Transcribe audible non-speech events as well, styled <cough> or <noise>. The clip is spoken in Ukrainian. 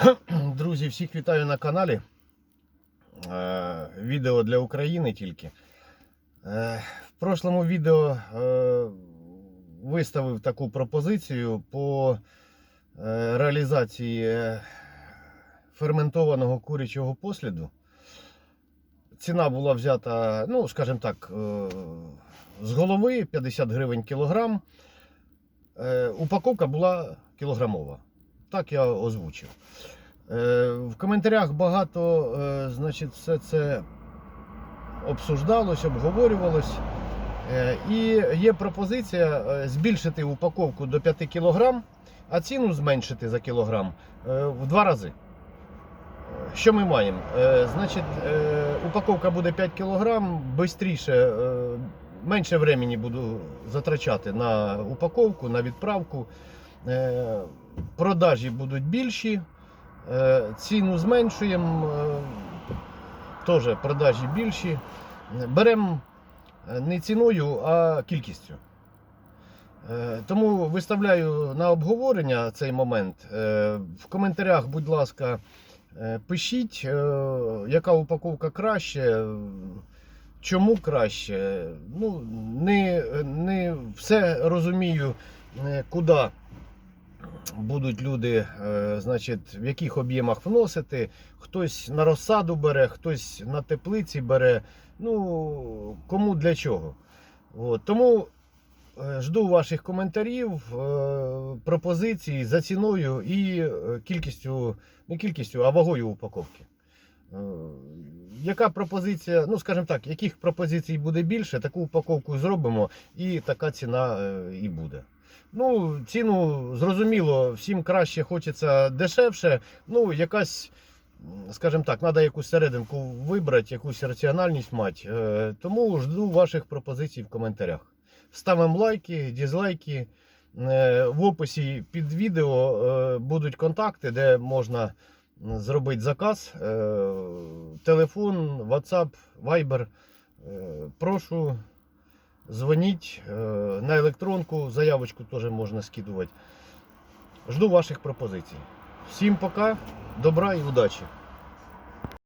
<clears throat> Друзі, всіх вітаю на каналі. Е, Відео для України тільки. Е, В прошлому відео е, виставив таку пропозицію по реалізації ферментованого курячого посліду. Ціна була взята, ну, скажімо так, з голови 50 гривень кілограм. Упаковка була кілограмова. Так я озвучив. Е, В коментарях багато, е, значить, все це обсуждалось, обговорювалось. Е, І є пропозиція збільшити упаковку до 5 кг, а ціну зменшити за кілограм в два рази. Що ми маємо? Значить, упаковка буде 5 кг, швидше, менше времени буду затрачати на упаковку, на відправку. Е, Продажі будуть більші, е, ціну зменшуємо, е, теж продажі більші. Беремо не ціною, а кількістю. Тому виставляю на обговорення цей момент. В коментарях, будь ласка, пишіть, яка упаковка краще, чому краще. Ну, не, не все розумію, куди будуть люди, е, значить, в яких об'ємах вносити. Хтось на розсаду бере, хтось на теплиці бере. Ну, кому для чого. От. Тому е, жду ваших коментарів, е, пропозицій за ціною і кількістю, не кількістю, а вагою упаковки. Яка пропозиція, ну скажімо так, яких пропозицій буде більше, таку упаковку зробимо і така ціна і буде. Ну, ціну зрозуміло, всім краще хочеться дешевше. Ну, якась, скажімо так, треба якусь серединку вибрати, якусь раціональність мати. Е, Тому жду ваших пропозицій в коментарях. Ставимо лайки, дізлайки. Е, В описі під відео е, будуть контакти, де можна зробити заказ. Телефон, WhatsApp, Viber. Прошу. Дзвоніть е, на електронку, заявочку теж можна скидувати. Жду ваших пропозицій. Всім пока, добра і удачі!